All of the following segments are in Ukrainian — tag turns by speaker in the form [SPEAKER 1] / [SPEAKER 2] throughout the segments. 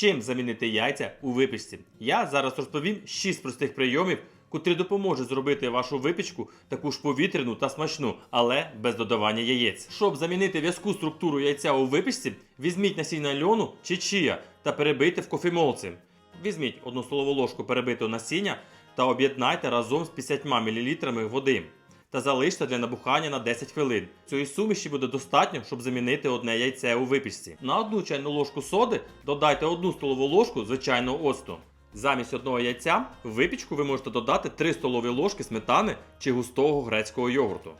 [SPEAKER 1] Чим замінити яйця у випічці? Я зараз розповім 6 простих прийомів, котрі допоможуть зробити вашу випічку таку ж повітряну та смачну, але без додавання яєць. Щоб замінити в'язку структуру яйця у випічці, візьміть насіння льону чи чия та перебийте в кофемолці. Візьміть одну столову ложку перебитого насіння та об'єднайте разом з 50 мл води та залиште для набухання на 10 хвилин. Цієї суміші буде достатньо, щоб замінити одне яйце у випічці. На одну чайну ложку соди додайте одну столову ложку звичайного оцту. Замість одного яйця в випічку ви можете додати 3 столові ложки сметани чи густого грецького йогурту.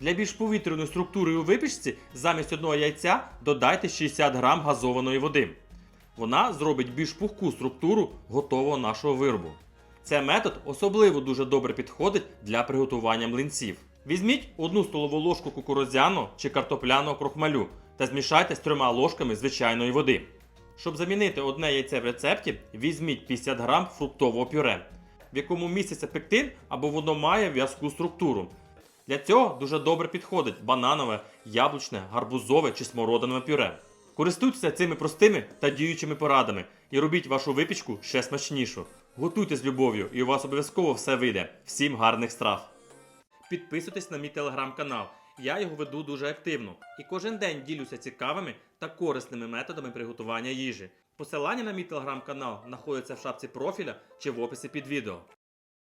[SPEAKER 1] Для більш повітряної структури у випічці замість одного яйця додайте 60 грам газованої води. Вона зробить більш пухку структуру готового нашого виробу. Цей метод особливо дуже добре підходить для приготування млинців. Візьміть одну столову ложку кукурудзяного чи картопляного крохмалю та змішайте з трьома ложками звичайної води. Щоб замінити одне яйце в рецепті, візьміть 50 грам фруктового пюре, в якому міститься пектин або воно має в'язку структуру. Для цього дуже добре підходить бананове, яблучне, гарбузове чи смородинове пюре. Користуйтеся цими простими та діючими порадами і робіть вашу випічку ще смачнішу. Готуйте з любов'ю, і у вас обов'язково все вийде. Всім гарних страв! Підписуйтесь на мій телеграм-канал. Я його веду дуже активно і кожен день ділюся цікавими та корисними методами приготування їжі. Посилання на мій телеграм-канал знаходиться в шапці профіля чи в описі під відео.